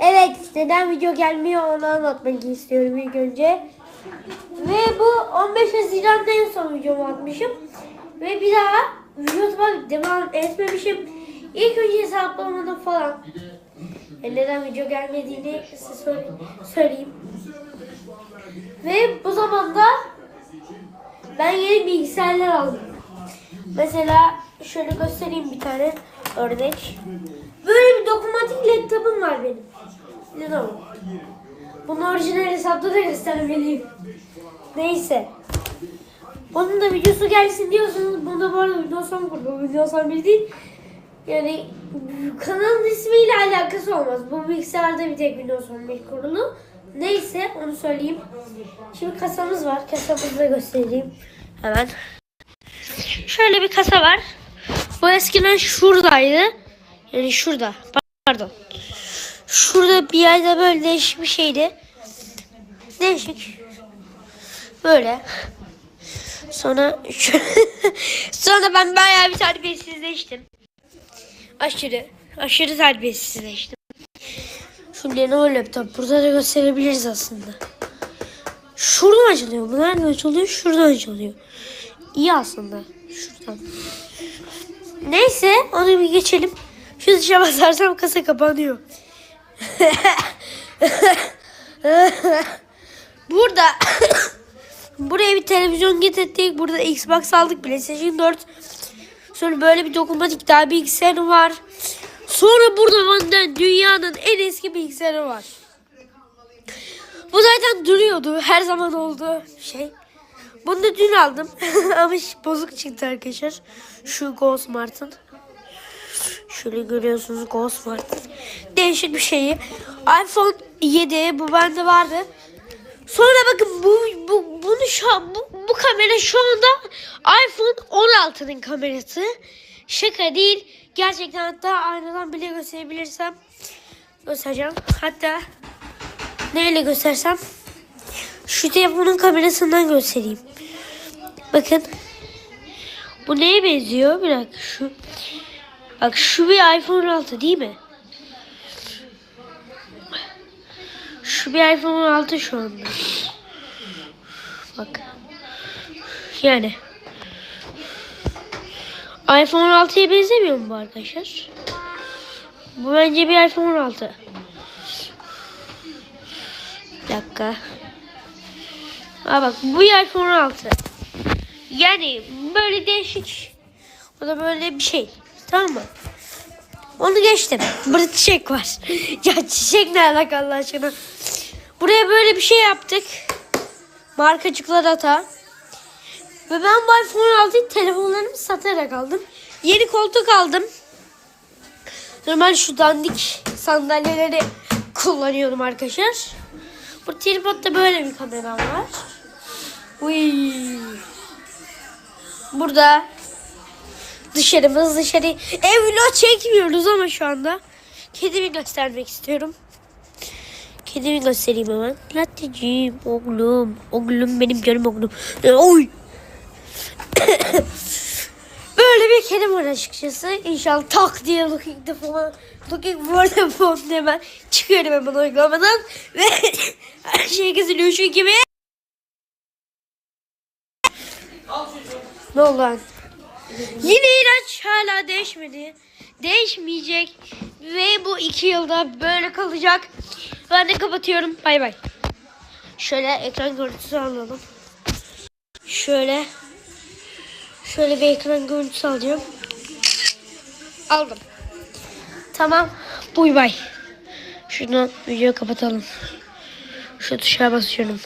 Evet neden video gelmiyor onu anlatmak istiyorum ilk önce. Ve bu 15 Haziran'da en son videomu atmışım. Ve bir daha YouTube'a devam etmemişim. İlk önce hesaplamadım falan. E, neden video gelmediğini size söyle- söyleyeyim. Ve bu zamanda ben yeni bilgisayarlar aldım. Mesela şöyle göstereyim bir tane örnek. Böyle bir dokunmatik laptopum var benim. Lenovo. Bunu orijinal hesapta da göstermeliyim. Neyse. Bunun da videosu gelsin diyorsanız bunda bu arada video son kurdu. Video son bir değil. Yani kanalın ismiyle alakası olmaz. Bu bilgisayarda bir tek video son bir kurulu. Neyse onu söyleyeyim. Şimdi kasamız var. Kasamızı da göstereyim. Hemen. Şöyle bir kasa var. Bu eskiden şuradaydı. Yani şurada. Pardon. Şurada bir yerde böyle değişik bir şeydi. Değişik. Böyle. Sonra sonra ben bayağı bir terbiyesizleştim. Aşırı. Aşırı terbiyesizleştim. Şu Lenovo laptop. Burada da gösterebiliriz aslında. Şuradan açılıyor. Bu nereden açılıyor? Şuradan açılıyor. İyi aslında. Şuradan. Neyse onu bir geçelim. Şu dışa basarsam kasa kapanıyor. Burada buraya bir televizyon getirdik. Burada Xbox aldık. PlayStation 4. Sonra böyle bir dokunmatik daha bilgisayarı var. Sonra burada benden dünyanın en eski bilgisayarı var. Bu zaten duruyordu. Her zaman olduğu şey. Bunu da dün aldım. Ama bozuk çıktı arkadaşlar. Şu Ghost Martin. Şöyle görüyorsunuz Ghost Martin. Değişik bir şeyi. iPhone 7 bu bende vardı. Sonra bakın bu, bu bunu şu an, bu, bu kamera şu anda iPhone 16'nın kamerası. Şaka değil. Gerçekten hatta aynadan bile gösterebilirsem göstereceğim. Hatta neyle göstersem şu telefonun kamerasından göstereyim. Bakın. Bu neye benziyor? Bir dakika şu. Bak şu bir iPhone 16 değil mi? Şu bir iPhone 16 şu anda. Bak. Yani. iPhone 16'ya benzemiyor mu bu arkadaşlar? Bu bence bir iPhone 16. Bir dakika. Aa bak bu iPhone 16. Yani böyle değişik. O da böyle bir şey. Tamam mı? Onu geçtim. Burada çiçek var. ya çiçek ne alaka Allah aşkına. Buraya böyle bir şey yaptık. Markacıklar hata. Ve ben bu iPhone 6'yı telefonlarımı satarak aldım. Yeni koltuk aldım. Normal şu dandik sandalyeleri kullanıyorum arkadaşlar. Bu tripodda böyle bir kameram var. Uy. Burada dışarımız dışarı. Ev vlog çekmiyoruz ama şu anda. Kedimi göstermek istiyorum. Kedimi göstereyim hemen. Latteciğim oğlum. Oğlum benim canım oğlum. Oy. Böyle bir kedim var açıkçası. İnşallah tak diye looking the phone, looking for the phone diye hemen çıkıyorum hemen uygulamadan. Ve her şey kesiliyor şu gibi. Ne oldu lan? Yine ilaç hala değişmedi. Değişmeyecek. Ve bu iki yılda böyle kalacak. Ben de kapatıyorum. Bay bay. Şöyle ekran görüntüsü alalım. Şöyle. Şöyle bir ekran görüntüsü alacağım. Aldım. Tamam. Bay bay. Şunu videoyu kapatalım. Şu tuşa basıyorum.